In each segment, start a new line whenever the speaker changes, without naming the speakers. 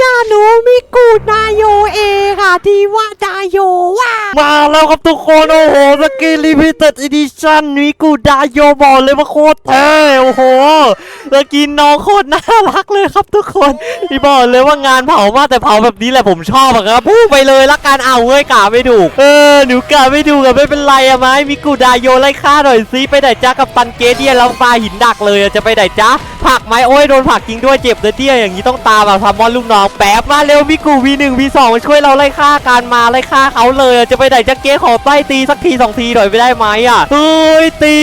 จ้าหนู มิกูดาโยเอค่ะที่ว่าดาโยว่า
มาแล้วครับทุกคน โอ้โหสกินลิมิเต็ดอีดิชั่นนี้กูดาโยบอกเลยว่าโคตรเท่โอ้โหสกินน้องโคตรน่ารักเลยครับทุกคนที่บอกเลยว่างานเผามากแต่เผาแบบนี้แหละผมชอบอะครับพูดไปเลยละกันเอาเว้ยกาไม่ถูเออหนูกาไม่ถูกอะไม่เป็นไรอะไหมมิกูดาโยไล่ฆ่าหน่อยซิไปไหนจ้ากับตันเกเดียนแล้วปลาหินดักเลยจะไปไหนจ้าผักไหมโอ้ยโดนผักจริงด้วยเจ็บเลยเตี้ยอย่างนี้ต้องตามอะทำมอนลูกน้องแป๊บมาเร็วมิกู V1 V2 มาช่วยเราไล่ฆ่าการมาไล่ฆ่าเขาเลยจะไปไหนจะเก๊ขอไล่ตีสักทีสองทีหน่อยไม่ได้ไหมอะเฮ้ยตี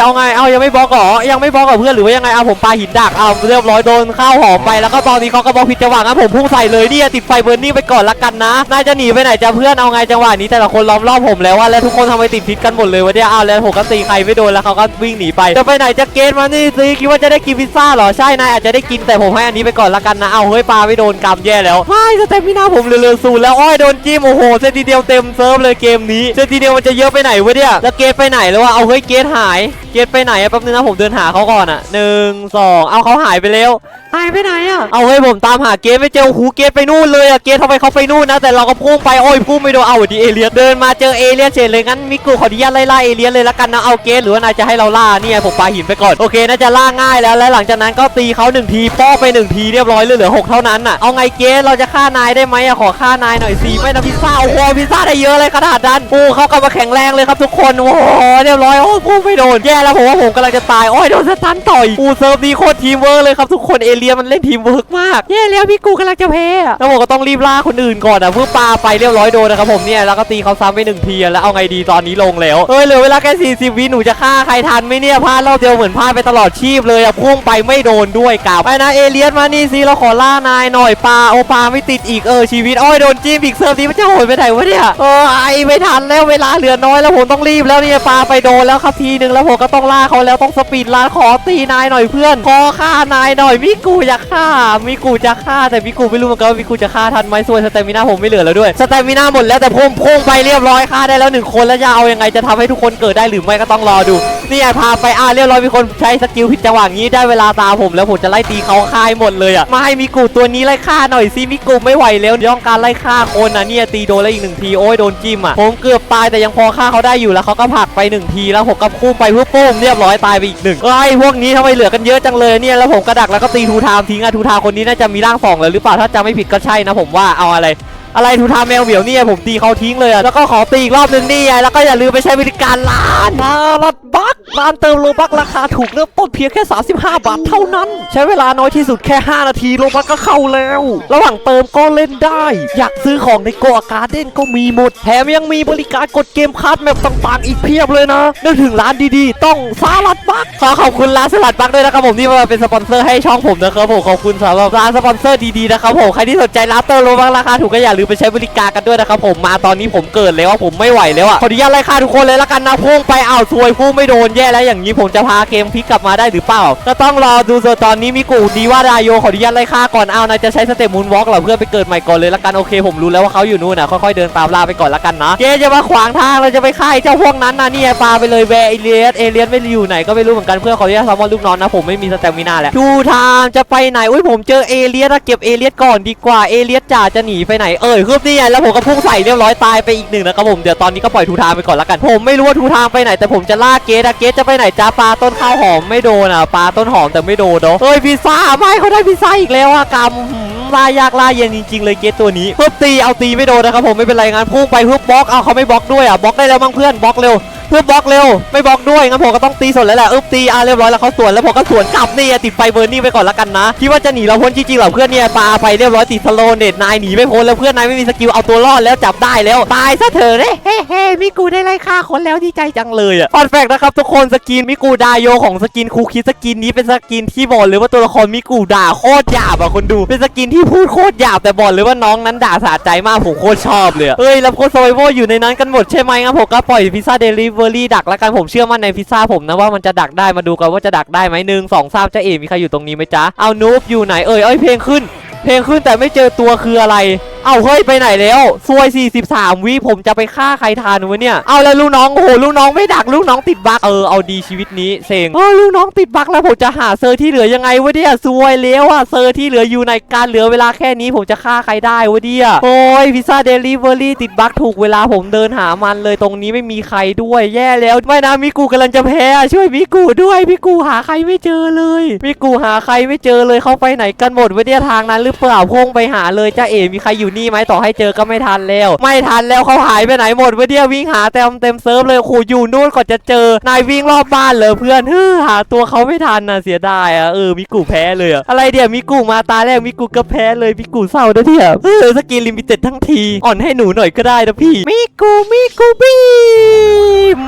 เอาไงเอายังไม่บล็อกหรอยังไม่บล็อกกับเพื่อนหรือว่ายังไงเอาผมปาหินดักเอาเรียบร้อยโดนข้าวหอมไปแล้วก็ตอนนี้เขาก็บล็อกผิดจังหวะงั้นผมพุ่งใส่เลยเนี่ยติดไฟเบอร์นี่ไปก่อนละกันนะนายจะหนีไปไหนจะเพื่อนเอาไงจังหวะนี้แต่ละคนล้อมรอบผมแล้วว่าแล้วทุกคนทำไมติดพิษกันหมดเลยวะเนี่ยเอาแล้วผมก็ตีใครไม่โดนแล้วเขาก็วิ่งหนีไปจะไปไหนจะเกณฑ์มานี่สิคิดว่าจะได้กินพิซซ่าเหรอใช่นายอาจจะได้กินแต่ผมให้อันนี้ไปก่อนละกันนะเอาเฮ้ยปลาไม่โดนกำแย่แล้วไม่สเต็มินาผมเรือๆสูนแล้วอ้อยโดนจิ้มโอ้โหเซนติเดียวเต็มเซิร์ฟเลยเกมนี้เซนติเดียวมันจะเยอะไปไหนวะเนี่ยแล้วเกตไปไหนแล้ววะเอาเฮ้ยเกตหายเกณฑ์ไปไหนอะแป๊บนึงนะผมเดินหาเขาก่อนอะหนึ่งสองเอาเขาหายไปแล้ว
หายไปไหนอะ
เอาเฮ้ยผมตามหาเกณฑ์ไม่เจอหูเกณฑ์ไปนู่นเลยอะเกณฑ์ทำไมเขาไปนู่นนะแต่เราก็พุ่งไปโอ้ยพุ่งไม่โดนเอาดีเอเลียนเดินมาเจอเอเลียนเฉยเลยงั้นมิกูขออนุญาตไล่ล่าเอเลียนเลยละกันนะเอาเกณฑ์หรือว่านายจะให้เราล่าเนี่ยผมปาหินไปก่อนโอเคน่าจะล่าง่ายแล้วและหลังจากนั้นก็ตีเขาหนึ่งทีป้อไปหนึ่งทีเรียบร้อยเลยเหลือหกเท่านั้นน่ะเอาไงเกณฑ์เราจะฆ่านายได้ไหมอะขอฆ่านายหน่อยสิไม่นะพิซซ่าโอ้โหพิซซ่าได้เยอะเลยขนาดนั้นปูเขากลับมาแข็งแรงเลยครับทุกคนโอ้โหเรียบร้อยโอ้ยพุ่งไม่โดนแย่แล้วผมว่าผมกำลังจะตายโอ้ยโดนสตันต่อยปูเซิร์ฟนี้โคตรทีมเวิร์กเลยครับทุกคนเอเลียนมันเล่นทีมเวิร์กมาก
แย่แล้วมิกูกำลังจะแพ้อะ
แล้วผมก็ต้องรีบล่าคนอื่นก่อนอะเพื่อปาไปเรียบร้อยโดนนะครับผมเนี่ยแล้วก็ตีเขาซ้ำไปหนึ่งทีอะแล้วเอาไงดีตอนนี้ลงแล้วเฮ้ยเหลือเวลาแค่40วิหนูจะฆ่าใครทันไหมเนี่ยพลาดรอบเดียวเหมือนพลาดไปตลอดชีพเลยอะพุ่งไปไม่โดนด้วยกับไปนะเอเลียสมานี่สิเราขอล่านายหน่อยปลาโอปลาไม่ติดอีกเออชีวิตอ้อยโดนจิ้มอีกเซิร์ฟนี้มันจะโหดไปไหนวะเนี่ยเออไอไม่ทันแล้วเวลาเหลือน้อยแล้วผมต้องรีบแล้วเนี่ยปลาไปโดนแล้วครับทีนึงแล้วผมก็ต้องล่าเขาแล้วต้องสปีดล่าขอตีนายหน่อยเพื่อนขอฆ่านายหน่อยมิกูอยากฆ่ามิกูจะฆ่าแต่มิกูไม่รู้เหมือนกันว่ามิกูจะฆ่าทันไหมส่วนสเตมิน่าผมไม่เหลือแล้วด้วยสเตมิน่าหมดแล้วแต่พุ่งพุ่งไปเรียบร้อยฆ่าได้แล้วหนึ่งคนแล้วจะเอายังไงจะทำให้ทุกคนเกิดได้หรือไม่ก็ต้องรอดูนี่พาไปอ่าเรียบร้อยมีคนใช้สกิลผิดจังหวะงี้ได้เวลาตาผมแล้วผมจะไล่ตีเขาฆ่าให้หมดเลยอะมาให้มิกูตัวนี้ไล่ฆ่าหน่อยสิมิกูไม่ไหวแล้วย่องการไล่ฆ่าคนอะเนี่ยตีโดนแล้วอีกหนึ่งทีโอ้ยโดนจิ้มอะผมเกือบ ตายแต่ยังพอฆ่าเขาได้อยู่แล้วเขาก็ผลักไปหนึ่งทีแล้วผมก็พุ่งไปพุ่งปุ้มเรียบร้อยตายไปอีกหนึ่งไอ้พวกนี้ทำไมเหลือกันเยอะจังเลยเนี่ยแล้วผมกระดักแล้วก็ตีทูทามทิ้งอะทูทามคนนี้น่าจะมีร่างสองเลยหรือเปล่าถ้าจำไม่ผิดก็ใช่นะผมว่าเอาอะไร อะไรทูทามแมวเหมียวเนี่ยผมตีเขาทิ้งเลยอะแล้วก็ขอตีอีกรอบหนึ่งนี่ไงแล้วก็อย่าลืมไปใช้บริการร้านมาลัดบักร้านเติมโลบักราคาถูกเริ่มต้นเพียงแค่ 35 บาทเท่านั้น ใช้เวลาน้อยที่สุดแค่ 5 นาทีโลบักก็เข้าแล้ว ระหว่างเติมก็เล่นได้ อยากซื้อของในโกอาการ์เด้นก็มีหมด แถมยังมีบริการกดเกมคัสแมปต่างๆ อีกเพียบเลยนะนึกถึงร้านดีๆ ต้องสลัดบักขอขอบคุณร้านสลัดบักด้วยนะครับผมที่มาเป็นสปอนเซอร์ให้ช่องผมนะครับผมขอบคุณสำหรับร้านสปอนเซอร์ดีๆนะครับผมใครที่สนใจร้านเติมโลบักราคาถูกก็อย่าลืมไปใช้บริการกันด้วยนะครับผมมาตอนนี้ผมเกิดแล้วผมไม่ไหวแล้วอะขออนุญาตไล่ฆ่าทุกคนเลยละกันนะพุ่งไปอ้าวซวยพุ่งไม่โดนแย่แล้วอย่างนี้ผมจะพาเกมพลิกกลับมาได้หรือเปล่าก็ต้องรอดูส่วนตอนนี้มิกูดีว่าดายโยขออนุญาตไล่ฆ่าก่อนเอานายจะใช้สเต็ปมูนวอล์กเหรอเพื่อไปเกิดใหม่ก่อนเลยละกันโอเค ผมรู้แล้วว่าเขาอยู่นู่นนะค่อยๆเดินตามล่าไปก่อนละกันนะเกจะมาขวางทางเราจะไปฆ่าไอ้เจ้าพวกนั้นนะเนี่ยปาไปเลยแวร์เอเลียสเอเลียสไม่อยู่ไหนก็ไม่รู้เหมือนกันเพื่อขออนุญาตซัมมอนลูกน้องนะผมไม่มีสเตมินาแล้วทูทามจะไปไหนอุ้ยผมเจอเอเลียสเก็บเอเลียสก่อนดีกว่าเอเลียสจ่าจะหนีไปไหนเอเอ้ยคืบนี่ไงแล้วผมก็พุ่งใส่เรียบร้อยตายไปอีกหนึ่งนะครับผมเดี๋ยวตอนนี้ก็ปล่อยทูทางไปก่อนละกัน ผมไม่รู้ว่าทูทางไปไหนแต่ผมจะล่าเกตอะเกตจะไปไหนจ้าปลาต้นข้าวหอมไม่โดนอะปลาต้นหอมแต่ไม่โดนเนาะเอ้ยพิซซ่าไม่เขาได้พิซซ่าอีกแล้วอะกำหืมล่ายากล่าเย็นจริงๆเลยเกตตัวนี้เพิ่มตีเอาตีไม่โดนนะครับผมไม่เป็นไรงั้นพุ่งไปเพิ่มบล็อกเอาเขาไม่บล็อกด้วยอะบล็อกได้แล้วมั้งเพื่อนบล็อกเร็ว เพื่อบล็อกเร็ว ไม่บล็อกด้วยงั้นผมก็ต้องตีสวนแล้วแหละอึบตีอะเรียบร้อยแล้วเขาสวนแล้วผมก็สวนกลับนี่ติดไฟเบอร์นี่ไปก่อนละกันนะคิดว่าจะหนีเราพ้นจริงๆเหรอเพื่อนเนี่ยปาไปเรียบร้อยติดสโลเน็ตนายหนีไม่พ้นแล้วเพื่อนนายไม่มีสกิลเอาตัวรอดแล้วจับได้แล้วตายซะเถอะเด้
เฮ้เฮ้มิกูได้ไล่ฆ่าคนแล้วดีใจจัง
เลยอะฟอนแฟกนะครับทุกคนสกินมิกูดาโยของสกินคูคิสกินนี้เป็นสกินที่บอกเลยว่าตัวละครมิกูด่าโคตรหยาบอะคนดูเป็นสกินที่พูดโคตรหยาบแต่บอกเลยว่าน้องนั้นด่าสะใจมากผมโคตรชอบเลยเอ้ยแล้วโคตรโซยโวอยู่ในนั้นกันหมดใช่ไหมงั้นผมก็ปล่อยพิซซ่าเดลิเวอรี่ดักแล้วกันผมเชื่อมั่นในพิซซ่าผมนะว่ามันจะดักได้มาดูกันว่าจะดักได้ไหมหนึ่งสองสามจะเอ๋มีใครอยู่ตรงนี้ไหมจ๊ะเอานูบอยู่ไหนเอ่ยเอ้ยเพลงขึ้น เพลงขึ้นแต่ไม่เจอตัวคืออะไร เอาเฮ้ยไปไหนแล้วซวย 43 วิผมจะไปฆ่าใครทันวะเนี่ย เอาแล้วลูกน้องโอ้โหลูกน้องไม่ดักลูกน้องติดบักเออเอาดีชีวิตนี้เซ็งเออลูกน้องติดบักแล้วผมจะหาเซอร์ที่เหลือยังไงวะเนี่ยซวยแล้วอะเซอร์ที่เหลืออยู่ในการเหลือเวลาแค่นี้ผมจะฆ่าใครได้วะเนี่ยโอ้ยพิซซ่าเดลิเวอรี่ติดบักถูกเวลาผมเดินหามันเลยตรงนี้ไม่มีใครด้วยแย่แล้วไม่นะมิกูกำลังจะแพ้ช่วยมิกูด้วยมิกูหาใครไม่เจอเลยมิกูหาใครไม่เจอเลยเขาไปไหนกันหมดวะเนี่ยทางนั้นหรือเปล่าพงไปหาเลยจ้าเอ๋มีใครอยู่นี่ไหมต่อให้เจอก็ไม่ทันแล้ว ไม่ทันแล้วเขาหายไปไหนหมดวะเนี่ยวิ่งหาเต็มเต็มเซิร์ฟเลยโอ้โหอยู่นู่นก่อนจะเจอนายวิ่งรอบบ้านเลยเพื่อนฮึหาตัวเขาไม่ทันนะเสียดายอะเออมิกูแพ้เลยอะอะไรเดี๋ยวมิกูมาตาแรกมิกูก็แพ้เลยมิกูเศร้านะเนี่ยเออสกินลิมิเต็ดทั้งทีอ่อนให้หนูหน่อยก็ได้นะพี่
มิกูมิกูบี้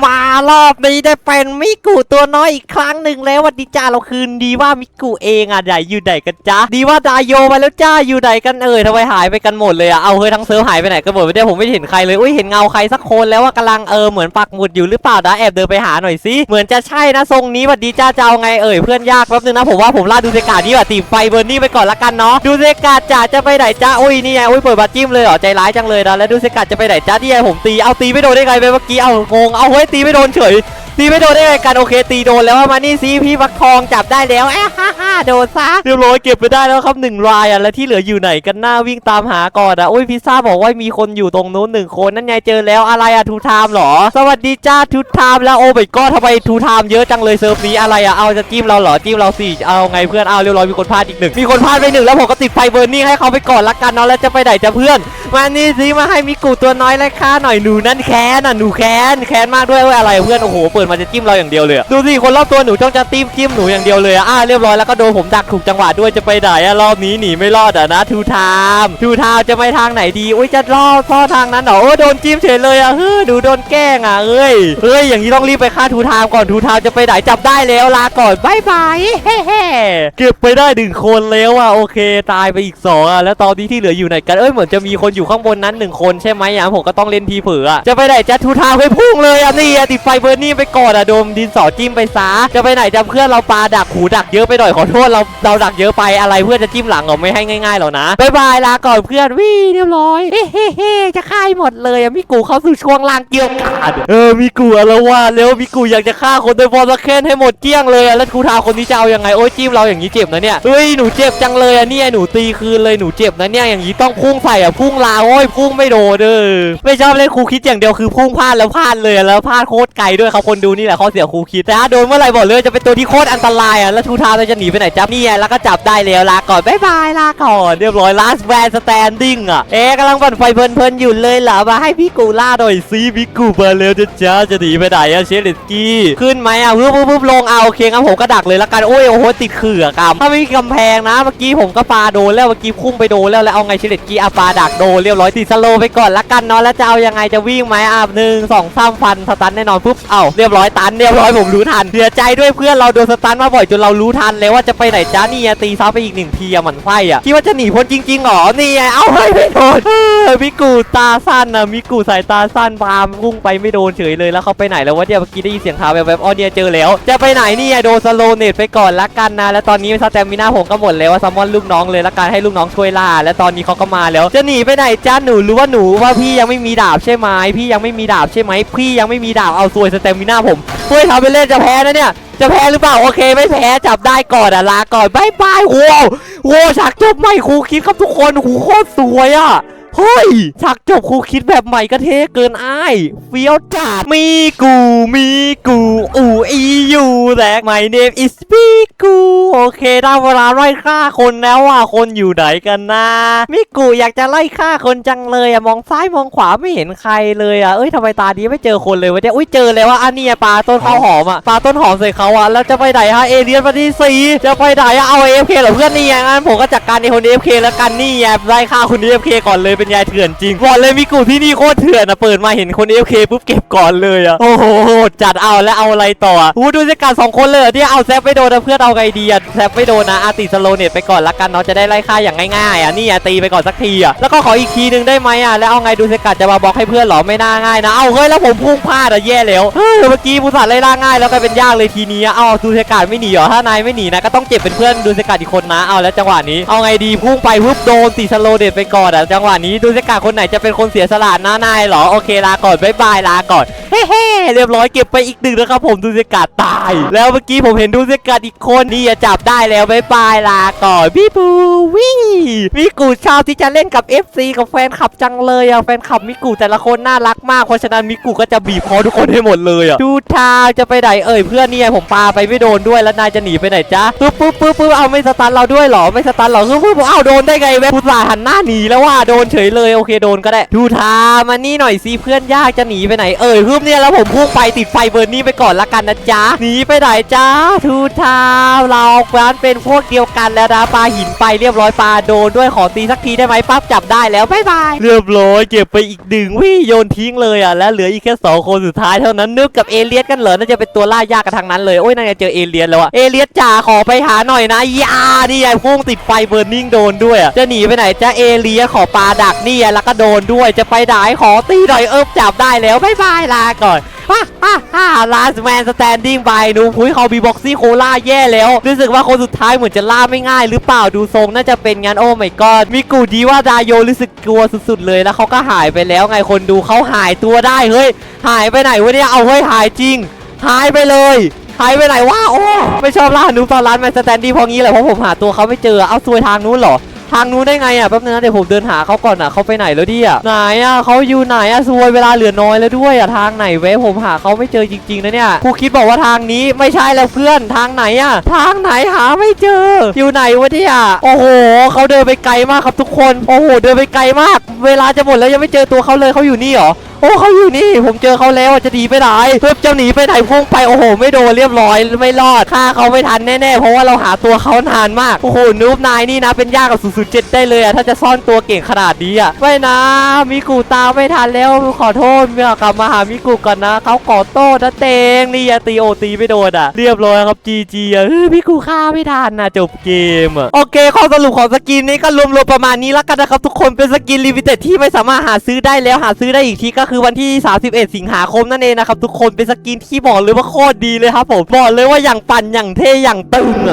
มารอบนี้ได้เป็นมิกูตัวน้อยอีกครั้งหนึ่งแล้ววันดีจ้าเราคืนดีว่ามิกูเองอะไหนอยู่ไหนกันจ๊ะ
ดีว่าดายโยมาแล้วจ้าอยู่ไหนกันเอ่ยทำไมหายไปกันหมดเลยอะเอาเฮ้ยทั้งเซิร์ฟหายไปไหนกันหมดไม่ได้ผมไม่เห็นใครเลยอุ้ยเห็นเงาใครสักคนแล้วว่ากำลังเออเหมือนปักหมุดอยู่หรือเปล่านะแอบเดินไปหาหน่อยสิเหมือนจะใช่นะทรงนี้วัดดีจ้าจะเอาไงเอ่ยเพื่อนยากแป๊บนึงนะผมว่าผมล่าดูเซกานี่แบบตีไฟเบอร์นี่ไปก่อนละกันเนาะดูเซกาจ่าจะไปไหนจ้าอุ้ยนี่ไงอุ้ยเปิดบัตรจิ้มเลยเหรอใจร้ายจังเลยนะแล้วดูเซกาจะไปไหนจ้าที่ไงผมตีเอาตีไม่โดนได้ไงไปเมื่อกี้เอางงเอาเฮ้ยตีไม่โดนเฉย ตีไม่โดนได้ไงกันโอเคตีโดนแล้วมานี่สิพี่ฟักทองจับได้แล้วแอะฮ่าฮ่าโดนซะเรียบร้อยเก็บไปได้แล้วครับหนึ่งรายอะแล้วที่เหลืออยู่ไหนกันหน้าวิ่งตามหาก่อนอะอุ้ยพิซซ่าบอกว่ามีคนอยู่ตรงนู้นหนึ่งคนนั่นไงเจอแล้วอะไรอะทูไทม์หรอ สวัสดีจ้าทูไทม์แล้วโอ้ยก็ทำไมทูไทม์เยอะจังเลยเซิร์ฟนี้อะไรอะเอาจะจิ้มเราเหรอจิ้มเราสิเอาไงเพื่อนเอาเรียบร้อยมีคนพลาดอีกหนึ่งมีคนพลาดไปหนึ่งแล้วผมก็ติดไฟเบอร์นิ่ให้เขาไปก่อนละกันเนาะแล้วจะไปไหนจะเพื่อนมานี่สิมาให้มิกูตัวน้อยเลยค่าหน่อยหนูนั่นแค้นอะหนูแค้นแค้นมากด้วยเว้ยอะไรเพื่อนโอ้โหเปิดมาจะจิ้มเราอย่างเดียวเลยดูสิคนรอบตัวหนูจ้องจะจิ้มจิ้มหนูอย่างเดียวเลยอ่าเรียบร้อยแล้วก็โดนผมดักถูกจังหวะด้วยจะไปไหนอะรอบนี้หนีไม่รอดอะนะทูไทม์ทูไทม์จะไปทางไหนดีอุ้ยจะรอดพ่อทางนั้นเหรอโอ้โดนจิ้มเฉยเลยอะเฮ้ยดูโดนแกล้งอะเอ้ยเฮ้ยอย่างนี้ต้องรีบไปฆ่าทูไทม์ก่อนทูไทม์จะไปไหนจับได้แล้วลาก่อนบายบายเฮ้เฮ้เก็บไปได้หนึ่งคนแล้วอะโอเค ตายไปอีกสองอะแล้วตอนนี้ที่เหลืออยู่ไหนกันเอ้ยเหมือนจะมีคนอยู่ข้างบนนั้นหนึ่งคนใช่ไหมอะผมก็ต้องเล่นทีเผืออะจะไปไหนจะทูไทม์ไปพุ่งเลยอะนี่อะติดไฟเบอร์นี่ไปก่อนอะโดมดินสอจิ้มไปซะจะไปไหนจะเพื่อนเราปลาดักหูดักเยอะไปหน่อยขอโทษเราเราดักเยอะไปอะไรเพื่อนจะจิ้มหลังเรอไม่ให้ง่ายๆหรอกนะบายบายลาก่อนเพื่อนวี่เรียบร้อย
เฮ้เฮ้เฮจะฆ่าหมดเลยอะมิกูเข้าสู่ช่วงล่างเกี่ยวกาด
เออมีกูอะไรวะแล้วมีกูอยากจะฆ่าคนโดยบอลสแคนให้หมดเกี้ยงเลยอะแล้วกูทาคนนี้จะเอายังไงโอ้ยจิ้มเราอย่างนี้เจ็บนะเนี่ยเฮ้ยหนูเจ็บจังเลยอะเนี่ยหนูตีคืนเลยหนูเจ็บนะเนี่ยอย่างนี้ต้องพุ่งใส่อะพุ่งลาโอ้ยพุ่งไม่โดนเด้อไม่ชอบเล่นครูคิดอย่างเดียวคือพุ่งพลาดแล้วพลาดเลยแล้วพลาดโคตรไกลด้วยครับคนดูนี่แหละข้อเสียครูคิดแต่ถ้าโดนเมื่อไหร่บอกเลยจะเป็นตัวที่โคตรอันตรายอะแล้วทูทาเราจะหนีไปไหนจับนี่ไงแล้วก็จับได้แล้วลาก่อนบ๊ายบายลาก่อนเรียบร้อย last man standing อะเอ๊ะกำลังปั่นไฟเพลินๆอยู่เลยเหรอมาให้พี่กูล่าหน่อยสิพี่กูมาเร็วจะจ้าจะหนีไปไหนอะเชลเลสกี้ขึ้นไหมอะปุ๊บปุ๊บลงเอาโอเคงั้นผมก็ดักเลยละกันโอ้ยโอ้โหติดเขื่อกำถ้าไม่มีกำแพงนะเมื่อกี้ผมก็ปาโดนแล้วเมื่อกี้พุ่งไปโดนแล้วแล้วเอาไงเชลเลสกี้อะปาดักโดนเรียบร้อยติดสโลไปก่อนละกันเนาะแล้วจะเอายังไงจะวิ่งไหมอะหนึ่งสองสามฟันสตันแน่นอนปุ๊บเอาเรียบร้อยตันเรียบร้อยผมรู้ทันเสียใจด้วยเพื่อนเราโดนสตันมาบ่อยจนเรารู้ทันเลยว่าจะไปไหนจ้านี่ตีซ้ำไปอีกหนึ่งทีอะหมันไส้อะคิดว่าจะหนีพ้นจริงๆหรอนี่ไงเอาเฮ้ยไม่โดนมิกูตาสั้นนะมิกูสายตาสั้นพามพุ่งไปไม่โดนเฉยเลยแล้วเขาไปไหนแล้ววะเนี่ยเมื่อกี้ได้ยินเสียงเท้าแบบๆอ๋อเนี่ยเจอแล้ว จะไปไหนเนี่ยโดนสโลเนตไปก่อนละกันนะแล้วตอนนี้สแตมมิน่าผมก็หมดแล้วว่าซัมมอนลูกน้องเลยละกันให้ลูกน้องช่วยล่า แล้วตอนนี้เขาก็มาแล้วจะหนีไปไหนจ้าหนูหรือว่าหนูว่าพี่ยังไม่มีดาบใช่ไหมพี่ยังไม่มีดาบใช่ไหมพี่ยังไม่มีดาบเอาซวยสแตมมิน่าผม เฮ้ยทำไปเล่นจะแพ้นะเนี่ย จะแพ้หรือเปล่า โอเค ไม่แพ้ จับได้ก่อนอะลาก่อนบายบายโว้วโว้ฉากจบใหม่ครูคิดครับทุกคนโหโคตรสวยอะ เฮ้ยฉากจบครูคิดแบบใหม่ก็เท่เกินอ้ายเฟี้ยวจัดมีกูมีกูอูอีอยู่แลก my name is มีกูโอเคได้เวลาไล่ฆ่าคนแล้วอะคนอยู่ไหนกันนะมิกูอยากจะไล่ฆ่าคนจังเลยอะมองซ้ายมองขวาไม่เห็นใครเลยอะเอ้ยทำไมตาดีไม่เจอคนเลยวะเนี่ยอุ้ยเจอแล้วว่าอันนี้ปลาต้นข้าวหอมอะปลาต้นหอมใส่เขาอะแล้วจะไปไหนฮะเอเลียนมาที่สี่จะไปไหนอะเอาเอฟเคเหรอเพื่อนนี่ไงงั้นผมก็จัดการในคนเอฟเคแล้วกันนี่ไงไล่ฆ่าคนเอฟเคก่อนเลยเป็นยายเถื่อนจริงบอกเลยมิกูที่นี่โคตรเถื่อนอะเปิดมาเห็นคนเอฟเคปุ๊บเก็บก่อนเลยอะโอ้โหจัดเอาแล้วเอาอะไรต่ออะอู้ดูสิการสองคนเลยเหรอที่เอาแซฟไม่โดนนะเพื่อนเอาไงดีอะแซฟไม่โดนนะอาติสโลเนตไปก่อนละกันเนาะจะได้ไล่ฆ่าอย่างง่ายๆอะนี่อะตีไปก่อนสักทีอะแล้วก็ขออีกทีหนึงได้ไหมอะแล้วเอาไงดูสิกัดจะมาบอกให้เพื่อนหรอไม่น่าง่ายนะเอาเฮ้ยแล้วผมพุ่งพลาดอะแย่แล้วเฮ้ยเมื่อกี้ผู้สัตว์ไล่ล่าง่ายแล้วกลายเป็นยากเลยทีนี้อะเอาดูสิกัดไม่หนีเหรอถ้านายไม่หนีนะก็ต้องเจ็บเป็นเพื่อนดูสิกัดอีกคนนะเอาแล้วจังหวะนี้เอาไงดีพุ่งไปปุ๊บโดนติสโลเนตไปก่อนอะจังหวะนี้ดูสกาคนไหนจะเป็นคนเสียสละหน้านายเหรอโอเคลาก่อนบายบายลาก่อนเฮ้เฮ้เรียบร้อยเก็บไปอีกหนึ่งนะครับผมดูสกาตาย แล้วเมื่อกี้ผมเห็นดูสกาอีกคนนี่อะจับได้แล้วบายบายลาก่อนพี่บูวี่มิกูชอบที่จะเล่นกับ FC กับแฟนคลับจังเลยอะแฟนคลับมิกูแต่ละคนน่ารักมากเพราะฉะนั้นมิกูก็จะบีบคอทุกคนให้หมดเลยอะดูทาจะไปไหนเอ่ยเพื่อนเนี่ยผมปาไปไม่โดนด้วยแล้วนายจะหนีไปไหนจ๊ะปึ๊บปึ๊บปึ๊บปึ๊บเอาไม่สตันเราด้วยเหรอไม่สตันเหรอคือปึ๊บเอาโดนได้ไงแม่ผู้สาห์หันหน้าหนีแล้วว่าโดนเฉยเลยโอเคโดนก็ได้ ดูทามานี่หน่อยสิเพื่อนยากจะหนีไปไหนเอ่ยปึ๊บเนี่ยแล้วผมพุ่งไปติดไฟเบอร์นี่ไปก่อนละกันนะจ๊ะหนีไปไหนจ๊ะทูทาเราแานเป็นพวกเดียวกันแล้วนะปลาหินไปเรียบร้อยปลาโดนด้วยขอตีสักทีได้ไหมปั๊บจับได้แล้วบายบายเรียบร้อยเก็บไปอีกดึงวิโยนทิ้งเลยอะแล้วเหลืออีกแค่สองคนสุดท้ายเท่านั้นนึกกับเอเลียสกันเหรอน่าจะเป็นตัวล่ายากกันทางนั้นเลยโอ้ยน่าจะเจอเอเลียสแล้วอะเอเลียสจ๋าขอไปหาหน่อยนะยานี่ไงพุ่งติดไฟเบอร์นิ่งโดนด้วยอะจะหนีไปไหนจะเอเลียสขอปลาดักนี่ไงแล้วก็โดนด้วยจะไปไหนขอตีหน่อยเอิบจับได้แล้วบายบายลาก่อนฮ่าฮ่าฮ่าลาสแมนสแตนดิ้งไปนูพุ้ยเขาบีบ็อกซี่โคล่าแย่แล้ว รู้สึกว่าคนสุดท้ายเหมือนจะล่าไม่ง่ายหรือเปล่าดูทรงน่าจะเป็นงั้นโอ้ไม่กอดมิกูดีว่าดาโยรู้สึกกลัวสุดๆเลยแล้วเขาก็หายไปแล้วไงคนดูเขาหายตัวได้เฮ้ยหายไปไหนวะเนี่ยเอาเฮ้ยหายจริง หายไปเลยหายไปไหนวะโอ้ไม่ชอบล่าหนูตอนร้านแมนสแตนดี้พราะงี้แหละเพราะผมหาตัวเขาไม่เจอเอาซวยทางนู้นเหรอ ทางนู้นได้ไงอะแป๊บนึงนะเดี๋ยวผมเดินหาเขาก่อนอะเขาไปไหนแล้วดิอะไหนอะเขาอยู่ไหนอะซวยเวลาเหลือน้อยแล้วด้วยอะทางไหนเว้ผมหาเขาไม่เจอจริงๆนะเนี่ยครูคิดบอกว่าทางนี้ไม่ใช่แล้วเพื่อนทางไหนอะทางไหนหาไม่เจอ อยู่ไหนวะเนี่ยโอ้โหเขาเดินไปไกลมากครับทุกคน โอ้โห เดินไปไกลมาก เวลาจะหมดแล้วยังไม่เจอตัวเขาเลยเขาอยู่นี่หรอ อ้เขาอยู่นี่ ผมเจอเขาแล้วจะหนีไปไหนเพิ่มจะหนีไปไหนพุ่งไปโอ้โห ไม่โดนเรียบร้อยไม่รอดฆ่าเขาไม่ทันแน่ๆเพราะว่าเราหาตัวเขานานมากโอ้โหนูบนายนี่นะเป็นยากกับ007ได้เลยอะถ้าจะซ่อนตัวเก่งขนาดนี้อะไม่นะมิกูตาไม่ทันแล้วขอโทษเมื่อกลับมาหามิกูก่อนนะเขาขอโทษนะเตงนี่อะตีโอตีไม่โดนอะเรียบร้อยครับจีจีอะเฮ้ยมิกูฆ่าไม่ทันนะจบเกมอะโอเคข้อสรุปของสกินนี้ก็รวมๆประมาณนี้แล้วกันนะครับทุกคนเป็นสกินลิมิเต็ดที่ไม่สามารถหาซื้อได้แล้วหาซื้อได้อีกทีก็คือวันที่ 31 สิงหาคมนั่นเองนะครับทุกคนเป็นสกินที่บอกเลยว่าโคตรดีเลยครับผมบอกเลยว่าอย่างปั่นอย่างเท่อย่างตึงอะ